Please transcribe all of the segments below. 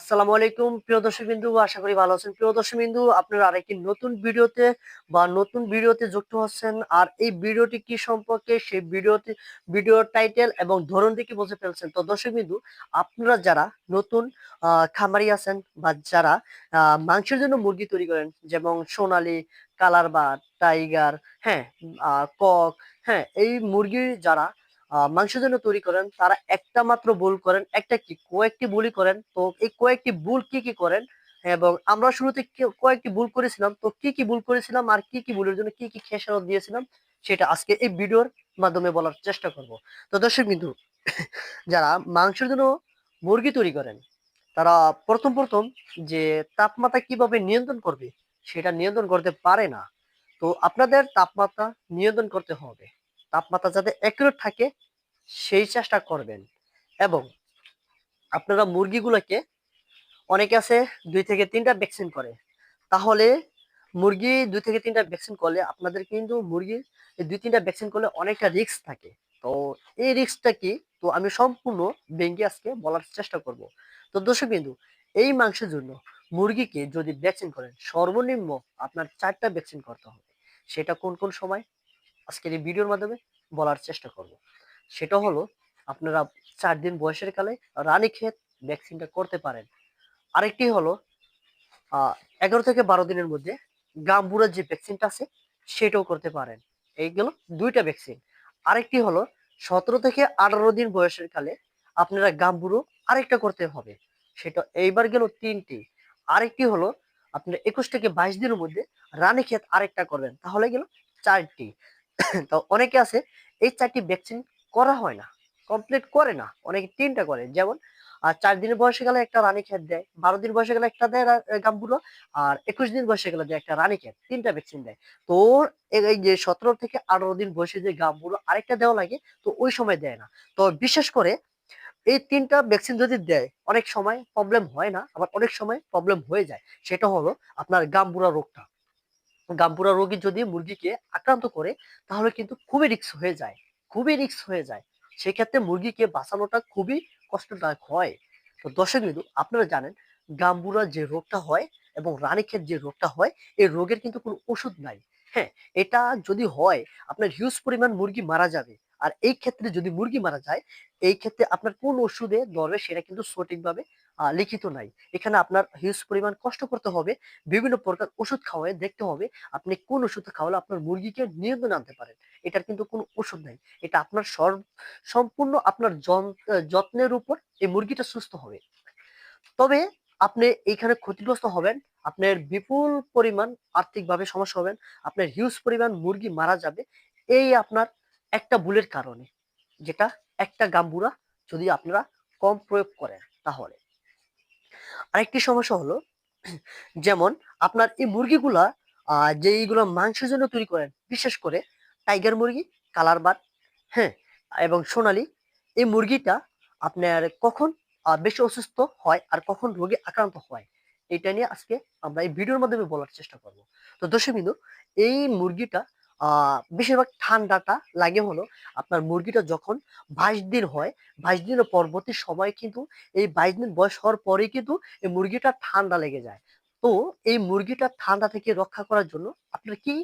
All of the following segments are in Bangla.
আসসালামু আলাইকুম, প্রিয় দর্শক বিন্দু আশা করি ভালো আছেন। প্রিয় দর্শক বিন্দু আপনারা আরেকটি নতুন ভিডিওতে বা নতুন ভিডিওতে যুক্ত হচ্ছেন। আর এই ভিডিওটি কি সম্পর্কে, সেই ভিডিওতে ভিডিওর টাইটেল এবং ধরন দেখে বুঝে ফেলছেন? তো দর্শক বিন্দু আপনারা যারা নতুন খামারি আছেন বা যারা মাংসের জন্য মুরগি তৈরি করেন, যেমন সোনালী, কালার বা টাইগার হ্যাঁ কক হ্যাঁ এই মুরগি যারা মাংসের জন্য তৈরি করেন, তারা একটা মাত্র ভুল করেন, একটা কি, কয়েকটি ভুলই করেন, তো এই কয়েকটি ভুল কি কি করেন? এবং আমরা শুরুতে কয়েকটি ভুল করেছিলাম, তো কি কি ভুল করেছিলাম আর কি কি ভুলের জন্য কি কি খেসারত দিয়েছিলাম, সেটা আজকে এই ভিডিওর মাধ্যমে বলার চেষ্টা করব। তো দর্শক বিন্দু, যারা মাংসের জন্য মুরগি তৈরি করেন, তারা প্রথম প্রথম যে তাপমাত্রা কীভাবে নিয়ন্ত্রণ করবে, সেটা নিয়ন্ত্রণ করতে পারে না। তো আপনাদের তাপমাত্রা নিয়ন্ত্রণ করতে হবে। তাপমাত্রা যাতে অ্যাকুরেট থাকে, সেই চেষ্টা করবেন। এবং আপনারা মুরগিগুলোকে, অনেকে আছে দুই থেকে তিনটা ভ্যাকসিন করে। তাহলে মুরগি দুই থেকে তিনটা ভ্যাকসিন করলে আপনাদের কিন্তু মুরগির দুই তিনটা ভ্যাকসিন করলে অনেকটা রিস্ক থাকে। তো এই রিস্কটা কি? তো আমি সম্পূর্ণ ভেঙে আজকে বলার চেষ্টা করব। তো দর্শক বিন্দু, এই মাংসের জন্য মুরগিকে যদি ভ্যাকসিন করেন, সর্বনিম্ন আপনার চারটা ভ্যাকসিন করতে হবে। সেটা কোন কোন সময়? আজকের এই ভিডিওর মাধ্যমে বলার চেষ্টা করব। সেটা হলো, আপনারা চার দিন বয়সের কালে রানীক্ষেত ভ্যাকসিনটা করতে পারেন। আরেকটি হলো এগারো থেকে বারো দিনের মধ্যে গাম্বুরার যে ভ্যাকসিনটা আছে, সেটাও করতে পারেন। এইগুলো দুইটা ভ্যাকসিন আরেকটি হলো, সতেরো থেকে আঠারো দিন বয়সের কালে আপনারা গাম্বুরো আরেকটা করতে হবে। সেটা এইবার গেল তিনটি। আরেকটি হলো, আপনার একুশ থেকে বাইশ দিনের মধ্যে রানী রানীক্ষেত আরেকটা করবেন। তাহলে গেল চারটি। তো অনেকে আছে, এই চারটি ভ্যাকসিন করা হয় না কমপ্লিট করে না, অনেকে তিনটা করে। যেমন আর চার দিনের বয়সে গেলে একটা রানী খেত দেয়, বারো দিন বয়সে গেলে একটা দেয় গাম্বুলো, আর একুশ দিন বয়সে গেলে দেয় একটা রানী খেত তিনটা ভ্যাকসিন দেয়। তো এই এই যে সতেরো থেকে আঠারো দিন বয়সে যে গাম্বুলো আরেকটা দেওয়া লাগে, তো ওই সময় দেয় না। তো বিশেষ করে এই তিনটা ভ্যাকসিন যদি দেয়, অনেক সময় প্রবলেম হয় না, আবার অনেক সময় প্রবলেম হয়ে যায়। সেটা হলো আপনার গাম্বুরা রোগটা। গাম্বুরা রোগী যদি মুরগিকে আক্রান্ত করে, তাহলে কিন্তু খুবই রিস্ক হয়ে যায়। খুবই রিস্ক হয়ে যায়। সেক্ষেত্রে মুরগিকে বাঁচানোটা খুবই কষ্টদায়ক হয়। তো দর্শক বিন্দু, আপনারা জানেন, গাম্বুরা যে রোগটা হয় এবং রানীক্ষেত যে রোগটা হয়, এই রোগের কিন্তু কোনো ওষুধ নাই। হ্যাঁ এটা যদি হয়, আপনার হিউজ পরিমাণ মুরগি মারা যাবে। আর এই ক্ষেত্রে যদি মুরগি মারা যায়, এই ক্ষেত্রে আপনার কোন ওষুধে ধরবে, সেটা কিন্তু সঠিকভাবে লিখিত নাই। এখানে আপনার হিউজ পরিমাণ কষ্ট করতে হবে, বিভিন্ন প্রকার ওষুধ খাওয়ায় দেখতে হবে আপনি কোন ওষুধ খাওয়ালে আপনার মুরগিকে নিয়ন্ত্রণে আনতে পারেন। এটার কিন্তু কোনো ওষুধ নাই। এটা আপনার সর্ব সম্পূর্ণ আপনার যত্নের উপর এই মুরগিটা সুস্থ হবে। তবে আপনি এইখানে ক্ষতিগ্রস্ত হবেন, আপনার বিপুল পরিমাণ আর্থিকভাবে সমস্যা হবেন, আপনার হিউজ পরিমাণ মুরগি মারা যাবে, এই আপনার একটা ভুলের কারণে, যেটা একটা গাম্বুরা যদি আপনারা কম প্রয়োগ করেন তাহলে। আরেকটি সমস্যা হলো যেমন আপনার এই মুরগিগুলা আহ, যে এইগুলো মাংসের জন্য তৈরি করেন বিশেষ করে টাইগার মুরগি কালার বাট হ্যাঁ এবং সোনালী এই মুরগিটা আপনার কখন বেশি অসুস্থ হয় আর কখন রোগে আক্রান্ত হয় এটা নিয়ে আজকে আমরা এই ভিডিওর মাধ্যমে বলার চেষ্টা করব। তো দর্শক বিন্দু এই মুরগিটা বেশিরভাগ ঠান্ডাটা লাগে হলো আপনার মুরগিটা যখন বাইশ দিন হয়, বাইশ দিনের পরবর্তী সময় কিন্তু এই বাইশ দিন বয়স হওয়ার পরে কিন্তু এই মুরগিটা ঠান্ডা লেগে যায়। তো এই মুরগিটা ঠান্ডা থেকে রক্ষা করার জন্য আপনার কি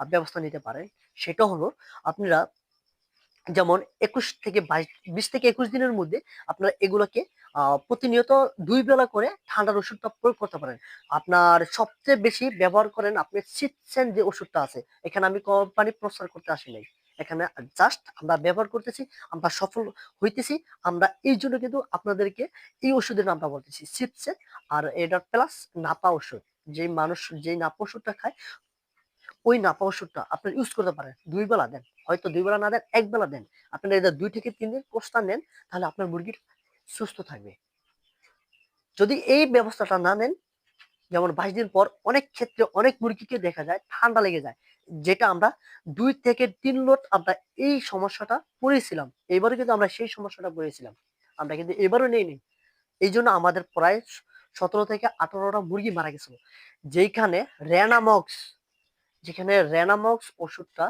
ব্যবস্থা নিতে পারেন? সেটা হলো আপনারা যেমন একুশ থেকে বাইশ, বিশ থেকে একুশ দিনের মধ্যে আপনারা এগুলোকে প্রতিনিয়ত দুই বেলা করে ঠান্ডার ওষুধটা প্রয়োগ করতে পারেন। আপনার সবচেয়ে বেশি ব্যবহার করেন আপনি সিটসেন যে ওষুধটা আছে, এখানে আমি কোম্পানি প্রচার করতে আসি নাই। এখানে জাস্ট আমরা ব্যবহার করতেছি, আমরা সফল হইতেছি, আমরা এই জন্য কিন্তু আপনাদেরকে এই ওষুধের নামটা বলতেছি সিটসেন আর এটা প্লাস নাপা ওষুধ। যে মানুষ যে নাপা ওষুধটা খায়, ওই নাপা ওষুধটা আপনার ইউজ করতে পারেন, দুই বেলা দেন। হয়তো দুই বেলা না দেন, এক বেলা দেন। আপনারা এটা দুই থেকে তিন দিন কোর্সটা নেন, তাহলে আপনার মুরগির সুস্থ থাকবে। যদি এই ব্যবস্থাটা না নেন, যেমন বাইশ দিন পর অনেক ক্ষেত্রে অনেক মুরগিকে দেখা যায়, ঠান্ডা লেগে যায়, যেটা আমরা দুই থেকে তিন লোট আমরা এই সমস্যাটা পড়েছিলাম এবারে কিন্তু আমরা সেই সমস্যাটা পড়েছিলাম আমরা কিন্তু এবারও নেই নি। এই জন্য আমাদের প্রায় সতেরো থেকে আঠারোটা মুরগি মারা গেছিল। যেখানে র্যানামক্স যেখানে র্যানামক্স ওষুধটা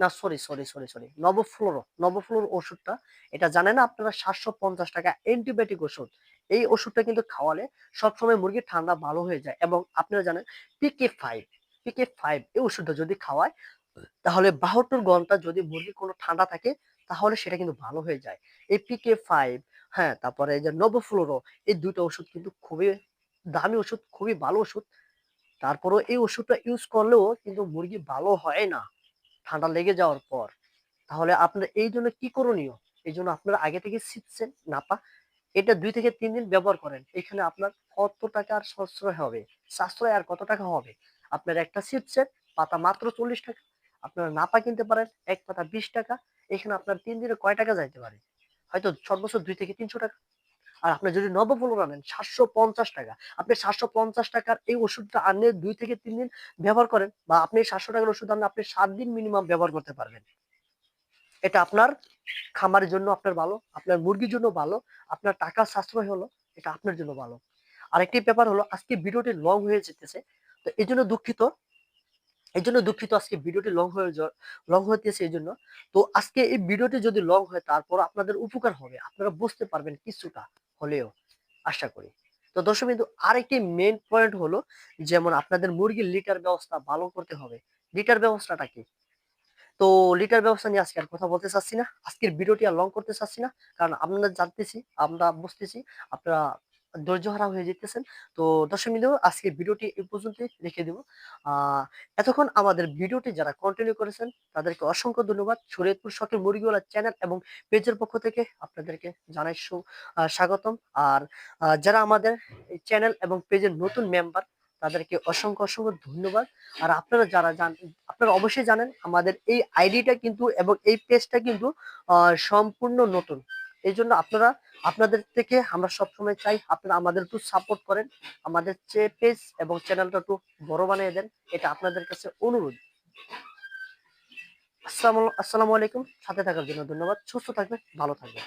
না সরি সরি সরি সরি নবফ্লোরো নবফ্লোর ওষুধটা, এটা জানেন আপনারা সাতশো পঞ্চাশ টাকা অ্যান্টিবায়োটিক ওষুধ। এই ওষুধটা কিন্তু খাওয়ালে সবসময় মুরগির ঠান্ডা ভালো হয়ে যায় এবং আপনারা জানেন পিকে ফাইভ পিকে ফাইভ এই ওষুধটা যদি খাওয়ায়, তাহলে বাহাত্তর ঘণ্টা যদি মুরগির কোনো ঠান্ডা থাকে, তাহলে সেটা কিন্তু ভালো হয়ে যায়। এই পিকে ফাইভ হ্যাঁ তারপরে এই যে নবফ্লোরো এই দুটো ওষুধ কিন্তু খুবই দামি ওষুধ, খুবই ভালো ওষুধ। তারপরেও এই ওষুধটা ইউজ করলেও কিন্তু মুরগি ভালো হয় না। ঠান্ডা লেগে যাওয়ার পর, তাহলে আপনার এই জন্য কি করণীয়? এই জন্য আপনারা আগে থেকে শিখছেন নাপা। এটা দুই থেকে তিন দিন ব্যবহার করেন। এখানে আপনার কত টাকা আর সাশ্রয় হবে? সাশ্রয় আর কত টাকা হবে? আপনার একটা শিখছেন পাতা মাত্র চল্লিশ টাকা। আপনারা নাপা কিনতে পারেন, এক পাতা বিশ টাকা। এখানে আপনার তিন দিনে কয় টাকা যাইতে পারে? হয়তো সর্বোচ্চ দুই থেকে তিনশো টাকা। আর আপনি যদি নবফলন আনেন, সাতশো পঞ্চাশ টাকা। আপনি সাতশো পঞ্চাশ টাকার এই ওষুধটা আনলে দুই থেকে তিন দিন ব্যবহার করেন বা আপনি সাতশো টাকার ওষুধ আনলে আপনি সাত দিন মিনিমাম ব্যবহার করতে পারবেন। এটা আপনার খামারের জন্য আপনার ভালো, আপনার মুরগির জন্য ভালো, আপনার টাকা সাশ্রয় হলো, এটা আপনার জন্য ভালো। আরেকটি ব্যাপার হলো, আজকে ভিডিওটি লং হয়ে যেতেছে, তো এই জন্য দুঃখিত। এই জন্য দুঃখিত আজকে ভিডিওটি লং হয়ে লং হতেছে এই জন্য। তো আজকে এই ভিডিওটি যদি লং হয় তারপর আপনাদের উপকার হবে, আপনারা বুঝতে পারবেন কিছুটা। হলেও আশা করি। তো দর্শক বিন্দু, আরেকটি মেন পয়েন্ট হলো যেমন আপনাদের মুরগির লিটার ব্যবস্থা ভালো করতে হবে। লিটার ব্যবস্থাটা কি? তো লিটার ব্যবস্থা নিয়ে আজকে আর কথা বলতে চাচ্ছি না। আজকের ভিডিওটি আর লং করতে চাচ্ছি না। কারণ আপনারা জানতেছি, আমরা বুঝতেছি, আপনারা ধৈর্য হারা হয়ে যেতেছেন। তো দর্শক বিন্দু আজকে ভিডিওটি এই পর্যন্তই রেখে দেবো। এতক্ষণ আমাদের ভিডিওটি যারা কন্টিনিউ করেছেন, তাদেরকে অসংখ্য ধন্যবাদ। শরীয়তপুর শখের মুরগিওয়ালা চ্যানেল এবং পেজের পক্ষ থেকে আপনাদেরকে জানাই স্বাগতম। আর যারা আমাদের চ্যানেল এবং পেজের নতুন মেম্বার তাদেরকে অসংখ্য অসংখ্য ধন্যবাদ। আর আপনারা যারা জান, আপনারা অবশ্যই জানেন, আমাদের এই আইডিটা কিন্তু এবং এই পেজটা কিন্তু সম্পূর্ণ নতুন। এই জন্য আপনারা, আপনাদের থেকে আমরা সবসময় চাই আপনারা আমাদের একটু সাপোর্ট করেন, আমাদের পেজ এবং চ্যানেলটা একটু বড় বানিয়ে দেন, এটা আপনাদের কাছে অনুরোধ। আসসালামু আলাইকুম, সাথে থাকার জন্য ধন্যবাদ, সুস্থ থাকবেন, ভালো থাকবেন।